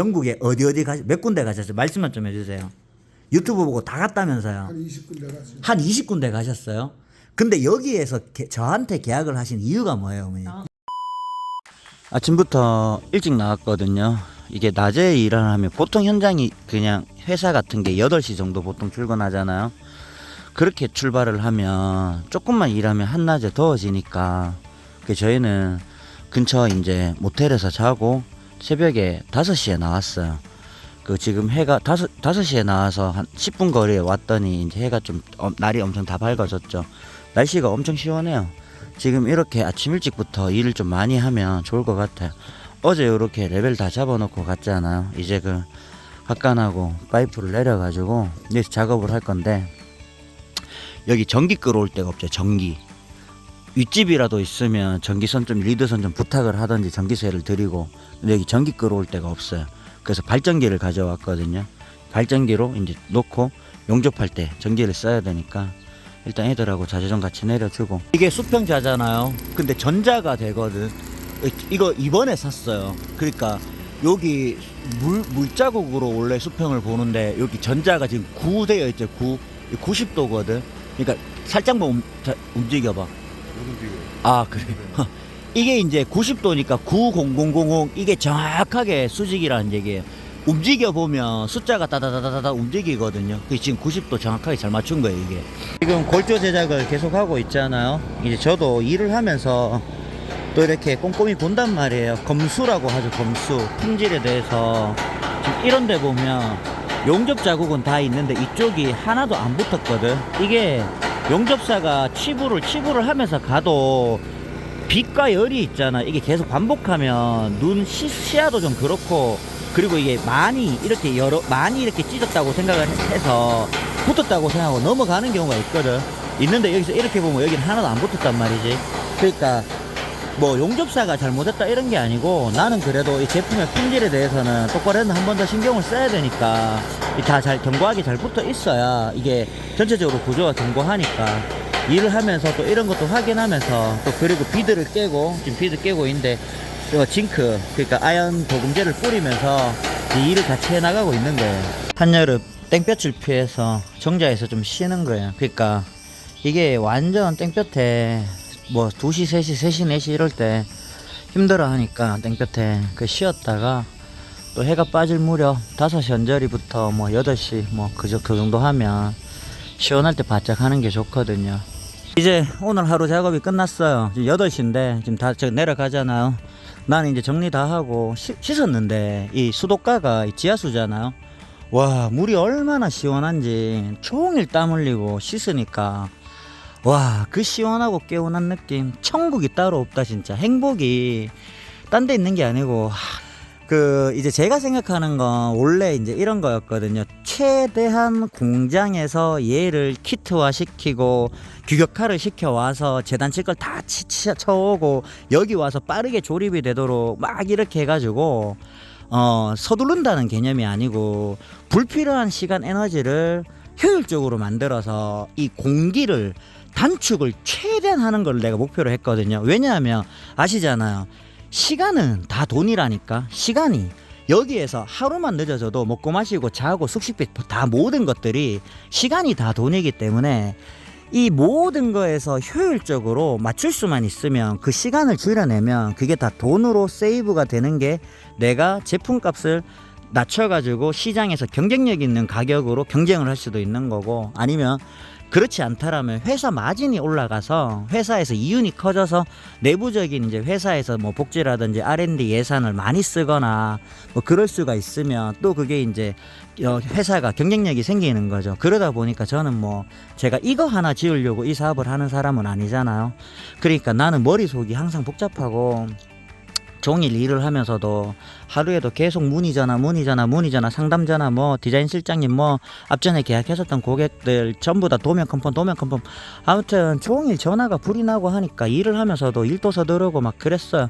전국에 어디 어디 가몇 군데 가셨어요? 말씀만 좀 해주세요. 유튜브 보고 다 갔다면서요. 한 20군데 갔어요. 한 20군데 가셨어요? 근데 여기에서 개- 저한테 계약을 하신 이유가 뭐예요, 어머니? 아침부터 일찍 나왔거든요. 이게 낮에 일을 하면 보통 현장이 그냥 회사 같은 게 8시 정도 보통 출근하잖아요. 그렇게 출발을 하면 조금만 일하면 한낮에 더워지니까 그 저희는 근처 이제 모텔에서 자고 새벽에 5시에 나왔어요. 그 지금 해가 다섯 다섯 시에 나와서 한 10분 거리에 왔더니 이제 해가 좀 어, 날이 엄청 다 밝아졌죠. 날씨가 엄청 시원해요. 지금 이렇게 아침 일찍부터 일을 좀 많이 하면 좋을 것 같아요. 어제 이렇게 레벨 다 잡아놓고 갔잖아요. 이제 그 확간하고 파이프를 내려가지고 여기서 작업을 할 건데 여기 전기 끌어올 데가 없죠. 전기. 윗집이라도 있으면 전기선 좀 리드선 좀 부탁을 하든지 전기세를 드리고 근데 여기 전기 끌어올 데가 없어요. 그래서 발전기를 가져왔거든요. 발전기로 이제 놓고 용접할 때 전기를 써야 되니까 일단 애들하고 자재좀 같이 내려주고 이게 수평자잖아요. 근데 전자가 되거든. 이거 이번에 샀어요. 그러니까 여기 물 물자국으로 원래 수평을 보는데 여기 전자가 지금 9 되어 있죠. 9 90도거든. 그러니까 살짝만 움직여봐. 아 그래. 이게 이제 90도니까 90000 이게 정확하게 수직이라는 얘기예요. 움직여 보면 숫자가 따다다다다 움직이거든요. 그 지금 90도 정확하게 잘 맞춘 거예요 이게. 지금 골조 제작을 계속 하고 있잖아요. 이제 저도 일을 하면서 또 이렇게 꼼꼼히 본단 말이에요. 검수라고 하죠. 검수 품질에 대해서 지금 이런 데 보면 용접 자국은 다 있는데 이쪽이 하나도 안 붙었거든. 이게 용접사가 치부를 치부를 하면서 가도 빛과 열이 있잖아. 이게 계속 반복하면 눈 시, 시야도 좀 그렇고 그리고 이게 많이 이렇게 여러 많이 이렇게 찢었다고 생각을 해서 붙었다고 생각하고 넘어가는 경우가 있거든. 있는데 여기서 이렇게 보면 여기는 하나도 안 붙었단 말이지. 그러니까 뭐 용접사가 잘못했다 이런 게 아니고 나는 그래도 이 제품의 품질에 대해서는 똑바로 한 번 더 신경을 써야 되니까 다 잘 견고하게 잘 붙어 있어야 이게 전체적으로 구조가 견고하니까 일을 하면서 또 이런 것도 확인하면서 또 그리고 비드를 깨고 지금 비드 깨고 있는데 이거 징크 그러니까 아연 도금제를 뿌리면서 이 일을 같이 해나가고 있는 거예요. 한여름 땡볕을 피해서 정자에서 좀 쉬는 거예요. 그러니까 이게 완전 땡볕에 뭐 2시, 3시, 3시, 4시 이럴 때 힘들어 하니까 땡볕에 그 쉬었다가 또 해가 빠질 무렵 5시 언저리부터 뭐 8시 뭐 그 정도 하면 시원할 때 바짝 하는 게 좋거든요. 이제 오늘 하루 작업이 끝났어요. 지금 8시인데 지금 다저 내려가잖아요. 나는 이제 정리 다 하고 씻, 씻었는데 이 수도가가 이 지하수잖아요. 와 물이 얼마나 시원한지 종일 땀 흘리고 씻으니까 와, 그 시원하고 개운한 느낌. 천국이 따로 없다, 진짜. 행복이 딴 데 있는 게 아니고. 하, 그, 이제 제가 생각하는 건 원래 이제 이런 거였거든요. 최대한 공장에서 얘를 키트화 시키고, 규격화를 시켜 와서 재단 칠 걸 다 쳐오고, 여기 와서 빠르게 조립이 되도록 막 이렇게 해가지고, 어, 서두른다는 개념이 아니고, 불필요한 시간 에너지를 효율적으로 만들어서 이 공기를 단축을 최대한 하는 걸 내가 목표로 했거든요. 왜냐하면 아시잖아요. 시간은 다 돈이라니까. 시간이 여기에서 하루만 늦어져도 먹고 마시고 자고 숙식비 다 모든 것들이 시간이 다 돈이기 때문에 이 모든 거에서 효율적으로 맞출 수만 있으면 그 시간을 줄여내면 그게 다 돈으로 세이브가 되는 게 내가 제품값을 낮춰가지고 시장에서 경쟁력 있는 가격으로 경쟁을 할 수도 있는 거고 아니면 그렇지 않다라면 회사 마진이 올라가서 회사에서 이윤이 커져서 내부적인 이제 회사에서 뭐 복지라든지 R&D 예산을 많이 쓰거나 뭐 그럴 수가 있으면 또 그게 이제 어, 회사가 경쟁력이 생기는 거죠. 그러다 보니까 저는 뭐 제가 이거 하나 지으려고 이 사업을 하는 사람은 아니잖아요. 그러니까 나는 머릿속이 항상 복잡하고 종일 일을 하면서도 하루에도 계속 문의 전화, 문의 전화, 문의 전화, 상담 전화, 뭐 디자인 실장님, 뭐 앞전에 계약했었던 고객들 전부 다 도면 컨펌, 도면 컨펌. 아무튼 종일 전화가 불이 나고 하니까 일을 하면서도 일도 서두르고 막 그랬어요.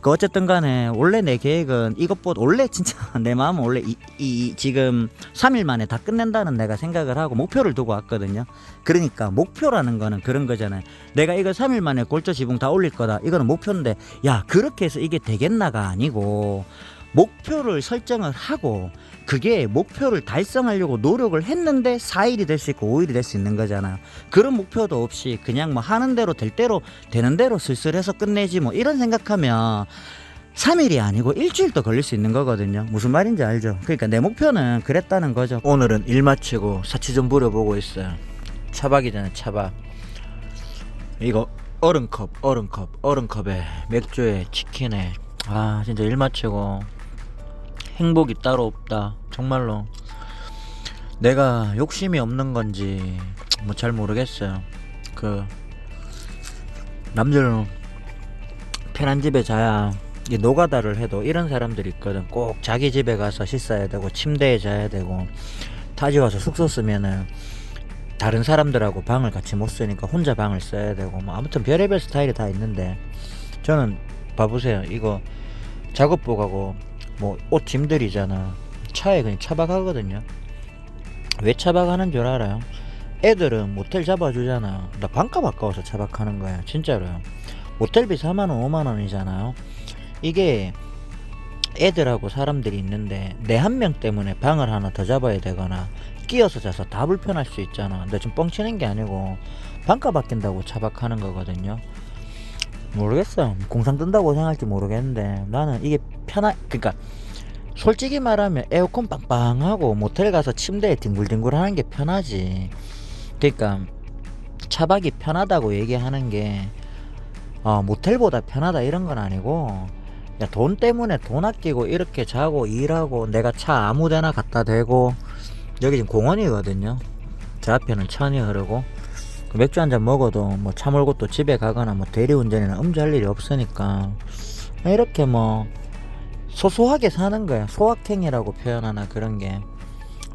그 어쨌든 간에 원래 내 계획은 이것보다 원래 진짜 내 마음은 원래 이, 이 지금 3일 만에 다 끝낸다는 내가 생각을 하고 목표를 두고 왔거든요. 그러니까 목표라는 거는 그런 거잖아요. 내가 이거 3일 만에 골조 지붕 다 올릴 거다. 이거는 목표인데 야 그렇게 해서 이게 되겠나가 아니고 목표를 설정을 하고 그게 목표를 달성하려고 노력을 했는데 4일이 될 수 있고 5일이 될 수 있는 거잖아요. 그런 목표도 없이 그냥 뭐 하는 대로 될 대로 되는 대로 슬슬해서 끝내지 뭐 이런 생각하면 3일이 아니고 일주일도 걸릴 수 있는 거거든요. 무슨 말인지 알죠? 그러니까 내 목표는 그랬다는 거죠. 오늘은 일 마치고 사치 좀 부려보고 있어요. 차박이잖아요, 차박. 이거 얼음컵, 얼음컵, 얼음컵에 맥주에 치킨에 아 진짜 일 마치고 행복이 따로 없다. 정말로 내가 욕심이 없는 건지 뭐 잘 모르겠어요. 그 남들은 편한 집에 자야 이 노가다를 해도 이런 사람들이 있거든. 꼭 자기 집에 가서 씻어야 되고 침대에 자야 되고 타지 와서 숙소 쓰면은 다른 사람들하고 방을 같이 못 쓰니까 혼자 방을 써야 되고 뭐 아무튼 별의별 스타일이 다 있는데 저는 봐보세요 이거 작업복 하고 뭐 옷 짐들이잖아 차에 그냥 차박하거든요 왜 차박하는 줄 알아요? 애들은 모텔 잡아주잖아요 나 반값 아까워서 차박하는 거야 진짜로요 모텔비 4만원 5만원이잖아요 이게 애들하고 사람들이 있는데 내 한 명 때문에 방을 하나 더 잡아야 되거나 끼어서 자서 다 불편할 수 있잖아. 근데 좀 뻥치는 게 아니고 반값 아낀다고 차박하는 거거든요. 모르겠어요. 공상 뜬다고 생각할지 모르겠는데 나는 이게 편하. 그러니까 솔직히 말하면 에어컨 빵빵하고 모텔 가서 침대에 뒹굴뒹굴 하는 게 편하지. 그러니까 차박이 편하다고 얘기하는 게 어, 모텔보다 편하다 이런 건 아니고 야, 돈 때문에 돈 아끼고 이렇게 자고 일하고 내가 차 아무데나 갖다 대고 여기 지금 공원이거든요. 저 앞에는 천이 흐르고 그 맥주 한 잔 먹어도 뭐 차 몰고 또 집에 가거나 뭐 대리운전이나 음주할 일이 없으니까 이렇게 뭐 소소하게 사는 거야. 소확행이라고 표현하나 그런 게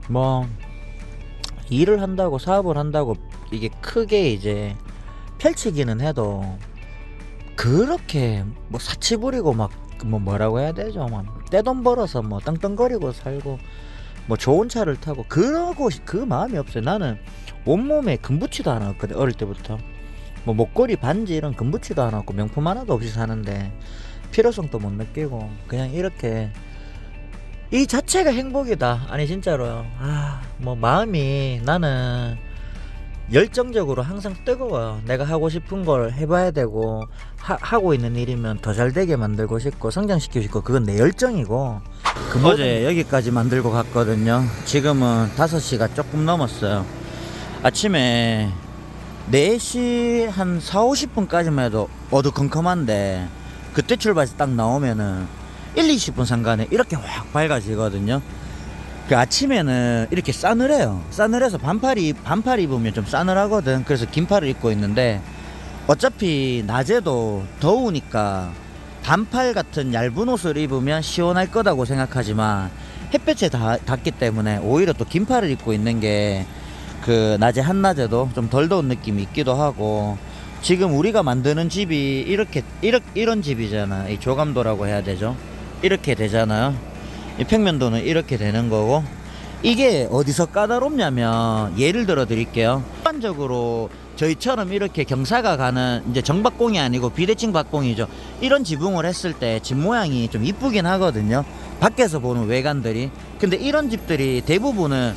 뭐 일을 한다고 사업을 한다고 이게 크게 이제 펼치기는 해도 그렇게 뭐 사치 부리고 막 뭐 뭐라고 해야 되죠? 막 떼돈 벌어서 뭐 떵떵거리고 살고 뭐 좋은 차를 타고 그러고 싶- 그 마음이 없어요. 나는 온몸에 금붙이도 안 왔거든 어릴 때부터 뭐 목걸이 반지 이런 금붙이도 안 왔고 명품 하나도 없이 사는데 필요성도 못 느끼고 그냥 이렇게 이 자체가 행복이다. 아니 진짜로요. 아 뭐 마음이 나는 열정적으로 항상 뜨거워요. 내가 하고 싶은 걸 해봐야 되고 하, 고 있는 일이면 더 잘 되게 만들고 싶고 성장시키고 싶고 그건 내 열정이고 그 어제 여기까지 만들고 갔거든요. 지금은 5시가 조금 넘었어요. 아침에 4시 한 4, 50분까지만 해도 어두컴컴한데 그때 출발해서 딱 나오면은 1, 20분 상간에 이렇게 확 밝아지거든요. 그 아침에는 이렇게 싸늘해요. 싸늘해서 반팔 입 반팔 입으면 좀 싸늘하거든. 그래서 긴팔을 입고 있는데 어차피 낮에도 더우니까 반팔 같은 얇은 옷을 입으면 시원할 거다고 생각하지만 햇볕에 다, 닿기 때문에 오히려 또 긴팔을 입고 있는 게 그 낮에 한낮에도 좀 덜 더운 느낌이 있기도 하고 지금 우리가 만드는 집이 이렇게 이렇, 이런 집이잖아. 이 조감도라고 해야 되죠. 이렇게 되잖아요. 이 평면도는 이렇게 되는 거고 이게 어디서 까다롭냐면 예를 들어 드릴게요. 일반적으로 저희처럼 이렇게 경사가 가는 이제 정박공이 아니고 비대칭 박공이죠. 이런 지붕을 했을 때 집 모양이 좀 이쁘긴 하거든요. 밖에서 보는 외관들이. 근데 이런 집들이 대부분은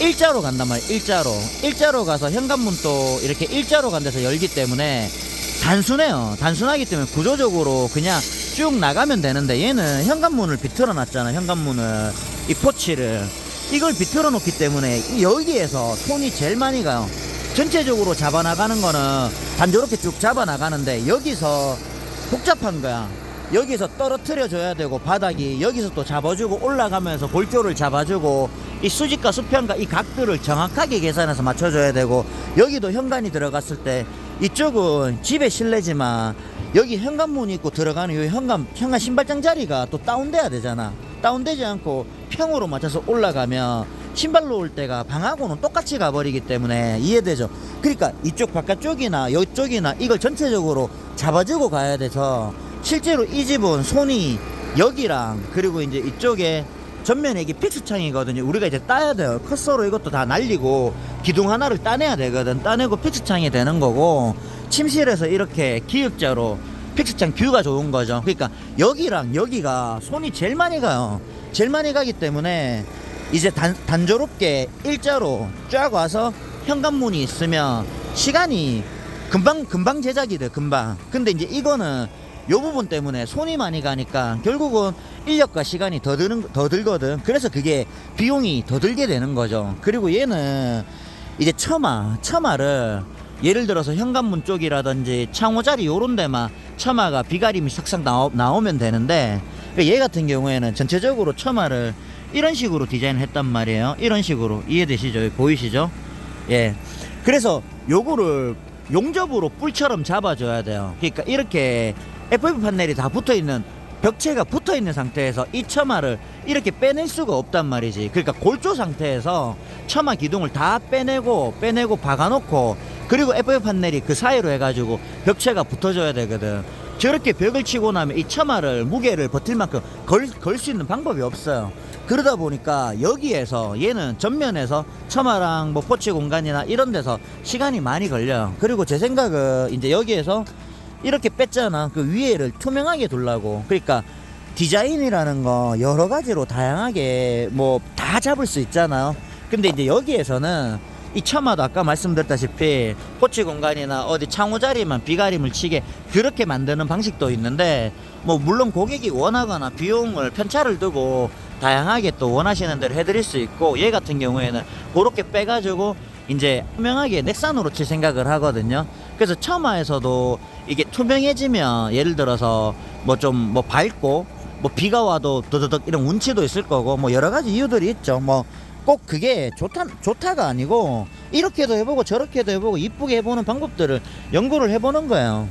일자로 간단 말이에요. 일자로. 일자로 가서 현관문도 이렇게 일자로 간 데서 열기 때문에 단순해요. 단순하기 때문에 구조적으로 그냥 쭉 나가면 되는데 얘는 현관문을 비틀어 놨잖아. 현관문을 이 포치를 이걸 비틀어 놓기 때문에 이 여기에서 손이 제일 많이 가요. 전체적으로 잡아 나가는 거는 단조롭게 쭉 잡아 나가는데 여기서 복잡한 거야. 여기서 떨어뜨려 줘야 되고 바닥이 여기서 또 잡아주고 올라가면서 볼조를 잡아주고 이 수직과 수평과 이 각도를 정확하게 계산해서 맞춰줘야 되고 여기도 현관이 들어갔을 때 이쪽은 집의 실내지만 여기 현관문이 있고 들어가는 이 현관 현관 신발장 자리가 또 다운돼야 되잖아. 다운되지 않고 평으로 맞춰서 올라가면 신발로 올 때가 방하고는 똑같이 가버리기 때문에 이해되죠. 그러니까 이쪽 바깥쪽이나 이쪽이나 이걸 전체적으로 잡아주고 가야 돼서 실제로 이 집은 손이 여기랑 그리고 이제 이쪽에 전면에 이게 픽스창이거든요. 우리가 이제 따야 돼요. 컷서로 이것도 다 날리고 기둥 하나를 따내야 되거든. 따내고 픽스창이 되는 거고 침실에서 이렇게 기역자로 픽스창 뷰가 좋은 거죠. 그러니까 여기랑 여기가 손이 제일 많이 가요. 제일 많이 가기 때문에 이제 단, 단조롭게 일자로 쫙 와서 현관문이 있으면 시간이 금방 금방 제작이 돼 금방. 근데 이제 이거는 요 부분 때문에 손이 많이 가니까 결국은 인력과 시간이 더 드는 더 들거든. 그래서 그게 비용이 더 들게 되는 거죠. 그리고 얘는 이제 처마 처마를 예를 들어서 현관문 쪽이라든지 창호 자리 요런 데만 처마가 비가림이 싹싹 나오, 나오면 되는데 그얘 같은 경우에는 전체적으로 처마를 이런 식으로 디자인을 했단 말이에요. 이런 식으로 이해되시죠? 보이시죠? 예. 그래서 요거를 용접으로 뿔처럼 잡아줘야 돼요. 그러니까 이렇게 FF 판넬이 다 붙어 있는 벽체가 붙어 있는 상태에서 이 처마를 이렇게 빼낼 수가 없단 말이지. 그러니까 골조 상태에서 처마 기둥을 다 빼내고 빼내고 박아놓고 그리고 FF 판넬이 그 사이로 해가지고 벽체가 붙어줘야 되거든. 저렇게 벽을 치고 나면 이 처마를 무게를 버틸 만큼 걸걸수 있는 방법이 없어요. 그러다 보니까 여기에서 얘는 전면에서 처마랑 뭐 포치 공간이나 이런 데서 시간이 많이 걸려요. 그리고 제 생각은 이제 여기에서 이렇게 뺐잖아. 그 위에를 투명하게 두려고. 그러니까 디자인이라는 거 여러 가지로 다양하게 뭐 다 잡을 수 있잖아요. 근데 이제 여기에서는 이 처마도 아까 말씀드렸다시피 포치 공간이나 어디 창호 자리만 비가림을 치게 그렇게 만드는 방식도 있는데 뭐 물론 고객이 원하거나 비용을 편차를 두고 다양하게 또 원하시는 대로 해드릴 수 있고 얘 같은 경우에는 그렇게 빼가지고 이제 투명하게 넥산으로 칠 생각을 하거든요. 그래서 처마에서도 이게 투명해지면 예를 들어서 뭐좀뭐 밝고 뭐 비가 와도 더더덕 이런 운치도 있을 거고 뭐 여러 가지 이유들이 있죠. 뭐 꼭 그게 좋다 좋다가 아니고 이렇게도 해보고 저렇게도 해보고 이쁘게 해보는 방법들을 연구를 해보는 거예요.